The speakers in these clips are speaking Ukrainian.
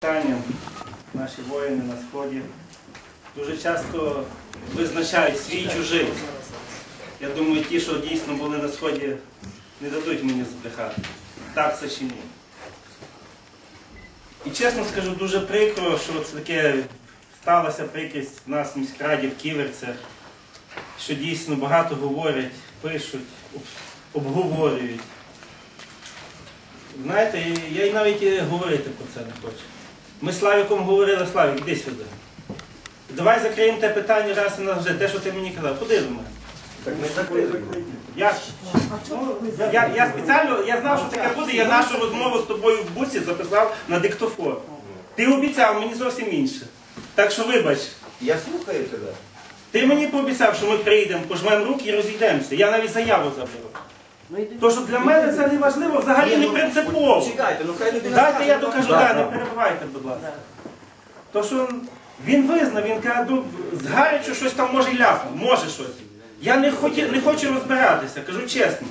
питанням наші воїни на сході дуже часто визначають свій чужий. Я думаю, ті, що дійсно були на сході, не дадуть мені збрехати. Так це чи ні. І чесно скажу, дуже прикро, що це таке сталася прикрість в нас в міськраді в Ківерцях, що дійсно багато говорять, пишуть, обговорюють. Знаєте, я й навіть говорити про це не хочу. Ми з Славіком говорили, Славік, іди сюди. Давай закриємо те питання раз і назавжди. Те, що ти мені казав, ходи до мене. Так ми закрили. Я, ну, я, я спеціально, я знав, що таке буде, я нашу розмову з тобою в бусі записав на диктофон. Ти обіцяв мені зовсім інше. Так що вибач, Я слухаю тебе. ти мені пообіцяв, що ми прийдемо, пожмемо руки і розійдемося. Я навіть заяву заберу. То, що для мене це не важливо, взагалі не принципово. Чекайте, ну хай людина. Дайте я докажу, да, не перебивайте, будь ласка. То, що він визнав, він каже, «Ну, згарячу щось там може й ляпнув, може щось. Я не, хоті, не хочу розбиратися, кажу чесно.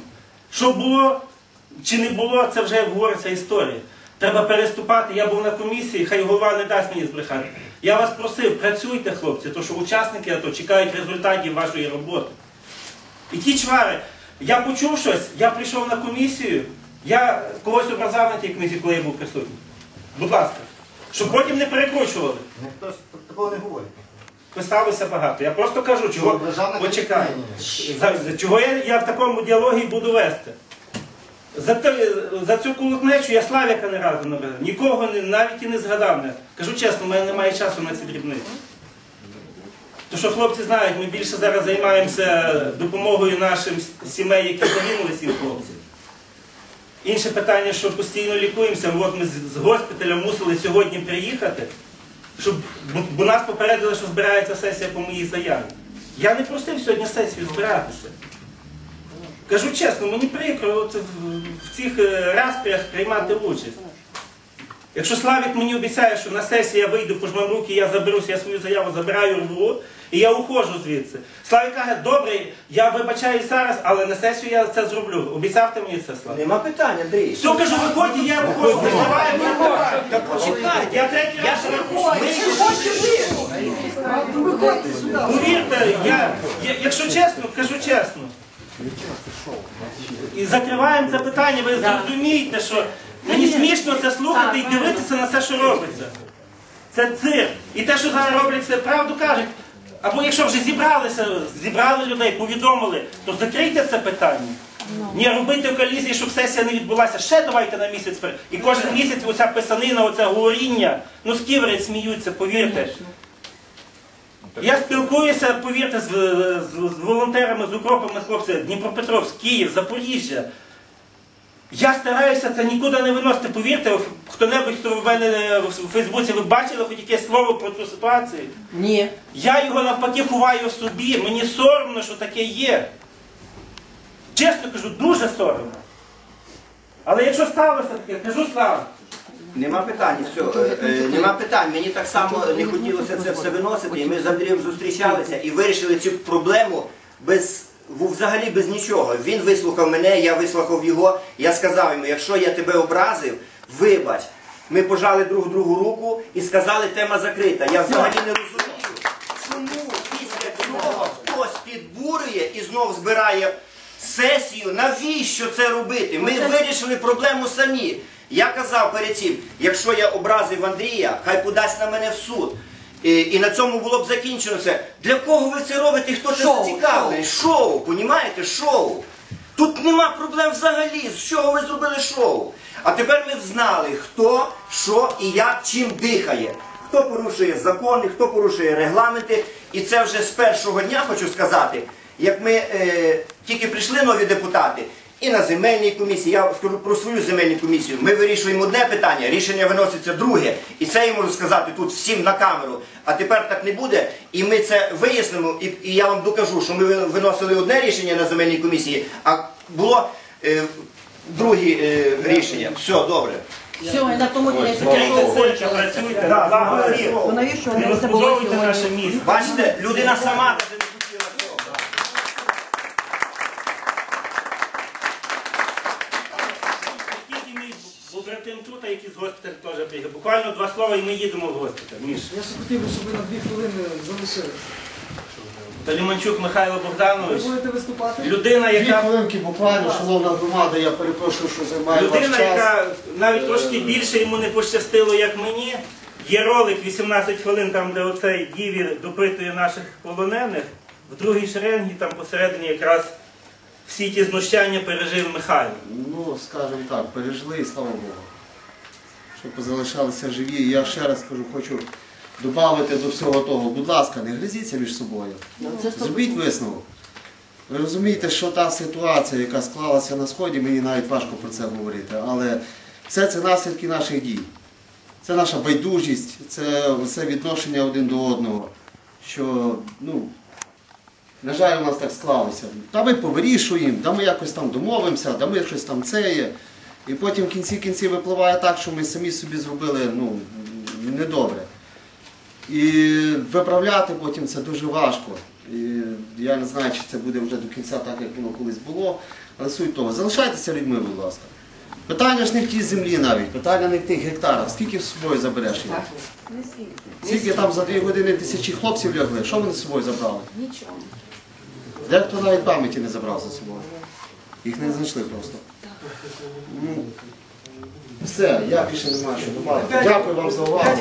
Що було чи не було, це вже говориться історія. Треба переступати, я був на комісії, хай голова не дасть мені збрехати. Я вас просив, працюйте, хлопці, то що учасники АТО чекають результатів вашої роботи. І ті чвари, я почув щось, я прийшов на комісію, я когось образав на тій комісії, коли я був присутній. Будь ласка, щоб потім не перекручували. Ніхто ж такого не говорить. Писалося багато. Я просто кажу, чого почекай. За- чого я, я в такому діалогі буду вести. За, те- за цю колотнечу я Славіка не разу не. Нікого не, навіть і не згадав. Не. Кажу чесно, в мене немає часу на ці дрібниці. То що хлопці знають, ми більше зараз займаємося допомогою нашим сімей, які загинули сім хлопців. Інше питання, що постійно лікуємося. От ми з, госпіталя мусили сьогодні приїхати, щоб, бо, нас попередили, що збирається сесія по моїй заяві. Я не просив сьогодні сесію збиратися. Кажу чесно, мені прикро от в, в цих е, распрях приймати участь. Якщо Славік мені обіцяє, що на сесії я вийду, пожмем руки, я заберуся, я свою заяву забираю, рву, і я уходжу звідси. Славік каже, добре, я вибачаю зараз, але на сесію я це зроблю. Обіцяв ти мені це, Славік? Нема питань, Андрій. Все, кажу, виходь, і я виходжу. Давай. Так почекайте. Я третій раз виходжу. Ми сьогодні Повірте, я, я, якщо чесно, кажу чесно. І закриваємо це питання, ви зрозумієте, що смішно це слухати і дивитися на все, що робиться. Це цирк. І те, що зараз роблять, це правду кажуть. Або якщо вже зібралися, зібрали людей, повідомили, то закрийте це питання. Ні, робити в колізії, щоб сесія не відбулася. Ще давайте на місяць. вперед. І кожен місяць оця писанина, оце говоріння. Ну з ківерець сміються, повірте. Я спілкуюся, повірте, з, з, з волонтерами, з укропами хлопці, Дніпропетровськ, Київ, Запоріжжя. Я стараюся це нікуди не виносити. Повірте, хто-небудь, хто в мене в Фейсбуці, ви бачили хоч якесь слово про цю ситуацію? Ні. Я його навпаки ховаю в собі. Мені соромно, що таке є. Чесно кажу, дуже соромно. Але якщо сталося таке, кажу слава. Нема питань, все, е, е, нема питань. Мені так само не хотілося це все виносити. І ми з Андрієм зустрічалися і вирішили цю проблему без в- взагалі без нічого. Він вислухав мене, я вислухав його. Я сказав йому, якщо я тебе образив, вибач. Ми пожали друг другу руку і сказали, тема закрита. Я взагалі не розумію, чому після цього хтось підбурює і знов збирає сесію. Навіщо це робити? Ми вирішили проблему самі. Я казав перед цим, якщо я образив Андрія, хай подасть на мене в суд. І, і на цьому було б закінчено це. Для кого ви це робите? Хто це Шоу, зацікавлений? Шоу, понімаєте? Шоу. Тут нема проблем взагалі. З чого ви зробили шоу? А тепер ми знали, хто, що і як чим дихає. Хто порушує закони, хто порушує регламенти. І це вже з першого дня хочу сказати, як ми е, тільки прийшли нові депутати, і на земельній комісії, я скажу про свою земельну комісію, ми вирішуємо одне питання, рішення виноситься друге. І це я можу сказати тут всім на камеру. А тепер так не буде. І ми це вияснимо, і, і я вам докажу, що ми виносили одне рішення на земельній комісії, а було е, друге е, рішення. Все, добре. Все, на тому працюйте. Навіщо Не вони це було розбудовуйте наше місто. Бачите, людина сама навіть не хотіла цього. Скільки мій побратим тут, а які з госпіталю теж приїхав. буквально два слова і ми їдемо в госпіталь. Міш. Я ще хотів би, щоб ви на дві хвилини залишилися. Таліманчук Михайло Ви Богданович. будете виступати? Людина, Дві яка хвилинки буквально, шановна громада, я перепрошую, що займаю ваш Людина, час. яка навіть трошки більше йому не пощастило, як мені. Є ролик 18 хвилин, там, де оцей дівір допитує наших полонених. В другій шеренгі, там посередині якраз всі ті знущання пережив Михайло. Ну, скажімо так, пережили і слава Богу. Щоб позалишалися живі. Я ще раз кажу, хочу додати до всього того, будь ласка, не гризіться між собою. Зробіть висновок. Ви розумієте, що та ситуація, яка склалася на сході, мені навіть важко про це говорити, але все це наслідки наших дій. Це наша байдужість, це, це відношення один до одного. Що, ну, на жаль, у нас так склалося. Та ми повирішуємо, да ми якось там домовимося, да ми щось там це є. І потім в кінці кінці випливає так, що ми самі собі зробили ну, недобре. І виправляти потім це дуже важко. І я не знаю, чи це буде вже до кінця так, як воно колись було. Але суть того, залишайтеся людьми, будь ласка. Питання ж не в тій землі навіть, питання не в тих гектарах. Скільки з собою забереш їх? Скільки. Скільки там за дві години тисячі хлопців лягли? Що вони з собою забрали? Нічого. Дехто навіть пам'яті не забрав за собою. Їх не знайшли просто. Ну, все, я більше не маю що думати. Дякую вам за увагу.